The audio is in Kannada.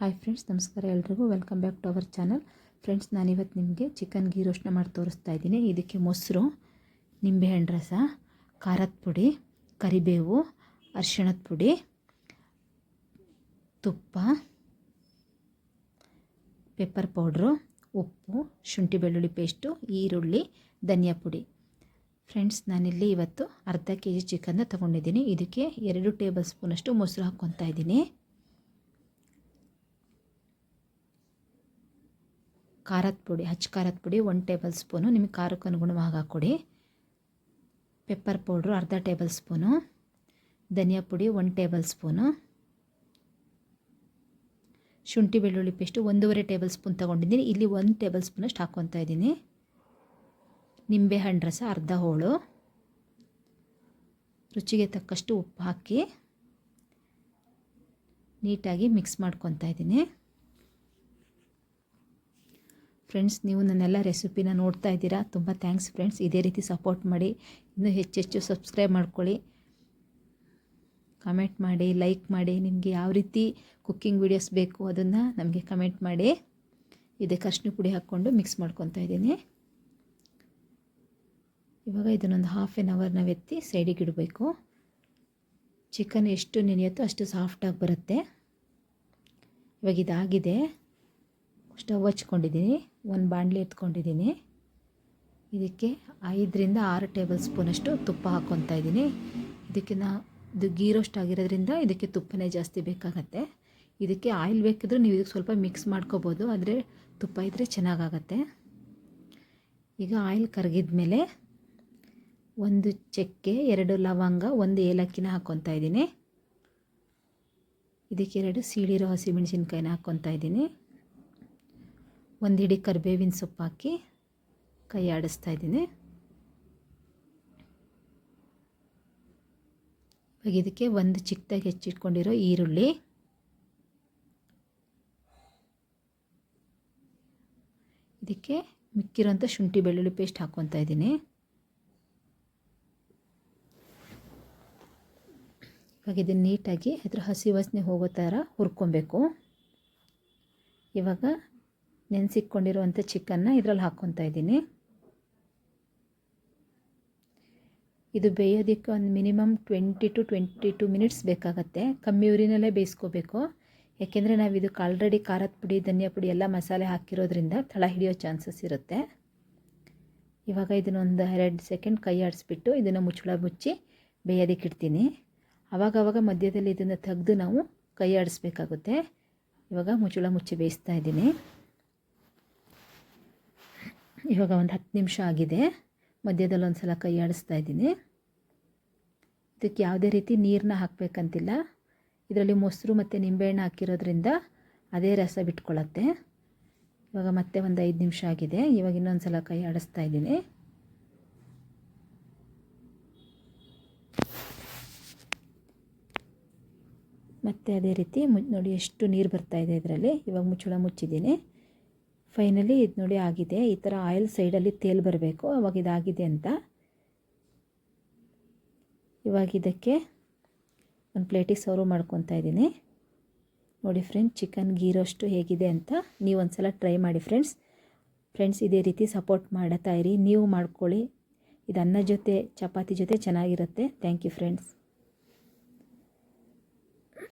ಹಾಯ್ ಫ್ರೆಂಡ್ಸ್ ನಮಸ್ಕಾರ ಎಲ್ರಿಗೂ. Welcome back to our channel friends ನಾನಿವತ್ತು ನಿಮಗೆ ಚಿಕನ್ ಗೀ ರೋಸ್ಟ್ನ ಮಾಡಿ ತೋರಿಸ್ತಾ ಇದ್ದೀನಿ. ಇದಕ್ಕೆ ಮೊಸರು ನಿಂಬೆಹಣ್ಣು ರಸ ಖಾರದ ಪುಡಿ, ಕರಿಬೇವು, ಅರಿಶಿಣದ ಪುಡಿ, ತುಪ್ಪ ಪೆಪ್ಪರ್ ಪೌಡ್ರು ಉಪ್ಪು, ಶುಂಠಿ ಬೆಳ್ಳುಳ್ಳಿ ಪೇಸ್ಟು ಈರುಳ್ಳಿ, ಧನಿಯಾ ಪುಡಿ. ಫ್ರೆಂಡ್ಸ್ ನಾನಿಲ್ಲಿ ಇವತ್ತು ಅರ್ಧ ಕೆ ಜಿ ಚಿಕನ್ನ ತೊಗೊಂಡಿದ್ದೀನಿ. ಇದಕ್ಕೆ ಎರಡು ಟೇಬಲ್ ಸ್ಪೂನಷ್ಟು ಮೊಸರು ಹಾಕ್ಕೊತಾ ಇದ್ದೀನಿ. ಖಾರದ ಪುಡಿ, ಹಚ್ಚ ಖಾರದ ಪುಡಿ ಒನ್ ಟೇಬಲ್ ಸ್ಪೂನು ನಿಮಗೆ ಖಾರಕ್ಕೆ ಅನುಗುಣವಾಗಿ ಹಾಕ್ಕೊಡಿ ಪೆಪ್ಪರ್ ಪೌಡ್ರು ಅರ್ಧ ಟೇಬಲ್ ಸ್ಪೂನು ಧನಿಯಾ ಪುಡಿ ಒನ್ ಟೇಬಲ್ ಸ್ಪೂನು ಶುಂಠಿ ಬೆಳ್ಳುಳ್ಳಿ ಪೇಸ್ಟು ಒಂದೂವರೆ ಟೇಬಲ್ ಸ್ಪೂನ್ ತೊಗೊಂಡಿದ್ದೀನಿ. ಇಲ್ಲಿ ಒಂದು ಟೇಬಲ್ ಸ್ಪೂನಷ್ಟು ಹಾಕ್ಕೊತಾ ಇದ್ದೀನಿ. ನಿಂಬೆಹಣ್ಣು ರಸ, ಅರ್ಧ ಹೋಳು. ರುಚಿಗೆ ತಕ್ಕಷ್ಟು ಉಪ್ಪು ಹಾಕಿ ನೀಟಾಗಿ ಮಿಕ್ಸ್ ಮಾಡ್ಕೊತಾ ಇದ್ದೀನಿ. ಫ್ರೆಂಡ್ಸ್ ನೀವು ನನ್ನೆಲ್ಲ ರೆಸಿಪಿನ ನೋಡ್ತಾ ಇದ್ದೀರಾ? ತುಂಬ ಥ್ಯಾಂಕ್ಸ್ ಫ್ರೆಂಡ್ಸ್ ಇದೇ ರೀತಿ ಸಪೋರ್ಟ್ ಮಾಡಿ. ಇನ್ನೂ ಹೆಚ್ಚೆಚ್ಚು ಸಬ್ಸ್ಕ್ರೈಬ್ ಮಾಡ್ಕೊಳ್ಳಿ. ಕಮೆಂಟ್ ಮಾಡಿ ಲೈಕ್ ಮಾಡಿ. ನಿಮಗೆ ಯಾವ ರೀತಿ ಕುಕ್ಕಿಂಗ್ ವೀಡಿಯೋಸ್ ಬೇಕು ಅದನ್ನು ನಮಗೆ ಕಮೆಂಟ್ ಮಾಡಿ. ಇದಕ್ಕೆ ಅರ್ಶಿನ ಪುಡಿ ಹಾಕ್ಕೊಂಡು ಮಿಕ್ಸ್ ಮಾಡ್ಕೊತಾ ಇದ್ದೀನಿ. ಇವಾಗ ಇದನ್ನೊಂದು ಹಾಫ್ ಆ್ಯನ್ ಅವರ್ನ ಎತ್ತಿ ಸೈಡಿಗೆ ಇಡಬೇಕು. ಚಿಕನ್ ಎಷ್ಟು ನೆನೆಯುತ್ತೋ ಅಷ್ಟು ಸಾಫ್ಟಾಗಿ ಬರುತ್ತೆ. ಇವಾಗ ಇದಾಗಿದೆ. ಸ್ಟವ್ ಹಚ್ಕೊಂಡಿದ್ದೀನಿ, ಒಂದು ಬಾಣಲಿ ಎತ್ಕೊಂಡಿದ್ದೀನಿ. ಇದಕ್ಕೆ ಐದರಿಂದ ಆರು ಟೇಬಲ್ ಸ್ಪೂನಷ್ಟು ತುಪ್ಪ ಹಾಕ್ಕೊತಾ ಇದ್ದೀನಿ. ಇದಕ್ಕೆ ನಾ ಇದು ಗೀ ರೋಸ್ಟ್ ಆಗಿರೋದ್ರಿಂದ ಇದಕ್ಕೆ ತುಪ್ಪನೇ ಜಾಸ್ತಿ ಬೇಕಾಗತ್ತೆ. ಇದಕ್ಕೆ ಆಯಿಲ್ ಬೇಕಿದ್ರೂ ನೀವು ಇದಕ್ಕೆ ಸ್ವಲ್ಪ ಮಿಕ್ಸ್ ಮಾಡ್ಕೋಬೋದು, ಆದರೆ ತುಪ್ಪ ಇದ್ದರೆ ಚೆನ್ನಾಗಾಗತ್ತೆ. ಈಗ ಆಯಿಲ್ ಕರಗಿದ ಮೇಲೆ ಒಂದು ಚಕ್ಕೆ, ಎರಡು ಲವಂಗ, ಒಂದು ಏಲಕ್ಕಿನ ಹಾಕ್ಕೊತಾ ಇದ್ದೀನಿ. ಇದಕ್ಕೆ ಎರಡು ಸೀಳಿರೋ ಹಸಿಮೆಣಸಿನ್ಕಾಯಿನ ಹಾಕ್ಕೊತಾ ಇದ್ದೀನಿ. ಒಂದು ಹಿಡಿ ಕರಿಬೇವಿನ ಸೊಪ್ಪು ಹಾಕಿ ಕೈ ಆಡಿಸ್ತಾ ಇದ್ದೀನಿ. ಇವಾಗ ಇದಕ್ಕೆ ಒಂದು ಚಿಕ್ಕದಾಗಿ ಹೆಚ್ಚಿಟ್ಕೊಂಡಿರೋ ಈರುಳ್ಳಿ. ಇದಕ್ಕೆ ಮಿಕ್ಕಿರೋಂಥ ಶುಂಠಿ ಬೆಳ್ಳುಳ್ಳಿ ಪೇಸ್ಟ್ ಹಾಕ್ಕೊತಾ ಇದ್ದೀನಿ. ಇವಾಗ ಇದನ್ನು ನೀಟಾಗಿ ಅದರ ಹಸಿ ವಾಸನೆ ಹೋಗೋ ಥರ ಹುರ್ಕೊಬೇಕು. ಇವಾಗ ನೆನೆಸಿಕ್ಕೊಂಡಿರುವಂಥ ಚಿಕನ್ನ ಇದರಲ್ಲಿ ಹಾಕ್ಕೊತಾ ಇದ್ದೀನಿ. ಇದು ಬೇಯೋದಕ್ಕೆ ಒಂದು minimum twenty two twenty two minutes ಬೇಕಾಗತ್ತೆ. ಕಮ್ಮಿ ಊರಿನಲ್ಲೇ ಬೇಯಿಸ್ಕೋಬೇಕು. ಯಾಕೆಂದರೆ ನಾವು ಇದಕ್ಕೆ ಆಲ್ರೆಡಿ ಖಾರದ ಪುಡಿ, ಧನಿಯಾ ಪುಡಿ ಎಲ್ಲ ಮಸಾಲೆ ಹಾಕಿರೋದ್ರಿಂದ ತಳ ಹಿಡಿಯೋ ಚಾನ್ಸಸ್ ಇರುತ್ತೆ. ಇವಾಗ ಇದನ್ನೊಂದು ಎರಡು ಸೆಕೆಂಡ್ ಕೈ ಆಡಿಸ್ಬಿಟ್ಟು ಇದನ್ನು ಮುಚ್ಚಳ ಮುಚ್ಚಿ ಬೇಯೋದಕ್ಕೆ ಇಡ್ತೀನಿ. ಆವಾಗವಾಗ ಮಧ್ಯದಲ್ಲಿ ಇದನ್ನು ತೆಗೆದು ನಾವು ಕೈ ಆಡಿಸ್ಬೇಕಾಗುತ್ತೆ. ಇವಾಗ ಮುಚ್ಚಳ ಮುಚ್ಚಿ ಬೇಯಿಸ್ತಾ ಇದ್ದೀನಿ. ಇವಾಗ ಒಂದು ಹತ್ತು ನಿಮಿಷ ಆಗಿದೆ. ಮಧ್ಯದಲ್ಲಿ ಒಂದು ಸಲ ಕೈ ಆಡಿಸ್ತಾ ಇದ್ದೀನಿ. ಇದಕ್ಕೆ ಯಾವುದೇ ರೀತಿ ನೀರನ್ನ ಹಾಕಬೇಕಂತಿಲ್ಲ. ಇದರಲ್ಲಿ ಮೊಸರು ಮತ್ತು ನಿಂಬೆಹಣ್ಣು ಹಾಕಿರೋದ್ರಿಂದ ಅದೇ ರಸ ಬಿಟ್ಕೊಳ್ಳುತ್ತೆ ಇವಾಗ ಮತ್ತೆ ಒಂದು ಐದು ನಿಮಿಷ ಆಗಿದೆ. ಇವಾಗ ಇನ್ನೊಂದು ಸಲ ಕೈ ಆಡಿಸ್ತಾ ಇದ್ದೀನಿ. ಮತ್ತು ಅದೇ ರೀತಿ ಮು ನೋಡಿ ಎಷ್ಟು ನೀರು ಬರ್ತಾಯಿದೆ ಇದರಲ್ಲಿ. ಇವಾಗ ಮುಚ್ಚಳ ಮುಚ್ಚಿದ್ದೀನಿ. ಫೈನಲಿ ಇದು ನೋಡಿ ಆಗಿದೆ. ಈ ಥರ ಆಯಿಲ್ ಸೈಡಲ್ಲಿ ತೇಲ್ ಬರಬೇಕು. ಅವಾಗ ಇದಾಗಿದೆ ಅಂತ. ಇವಾಗ ಇದಕ್ಕೆ ಒಂದು ಪ್ಲೇಟಿಗೆ ಸರ್ವ್ ಮಾಡ್ಕೊತಾ ಇದ್ದೀನಿ. ನೋಡಿ ಫ್ರೆಂಡ್ಸ್ ಚಿಕನ್ ಗೀರೋಷ್ಟು ಹೇಗಿದೆ ಅಂತ ನೀವು ಒಂದು ಸಲ ಟ್ರೈ ಮಾಡಿ ಫ್ರೆಂಡ್ಸ್ ಫ್ರೆಂಡ್ಸ್ ಇದೇ ರೀತಿ ಸಪೋರ್ಟ್ ಮಾಡ್ತಾ ಇರಿ. ನೀವು ಮಾಡ್ಕೊಳ್ಳಿ. ಇದು ಅನ್ನ ಜೊತೆ, ಚಪಾತಿ ಜೊತೆ ಚೆನ್ನಾಗಿರುತ್ತೆ. Thank you friends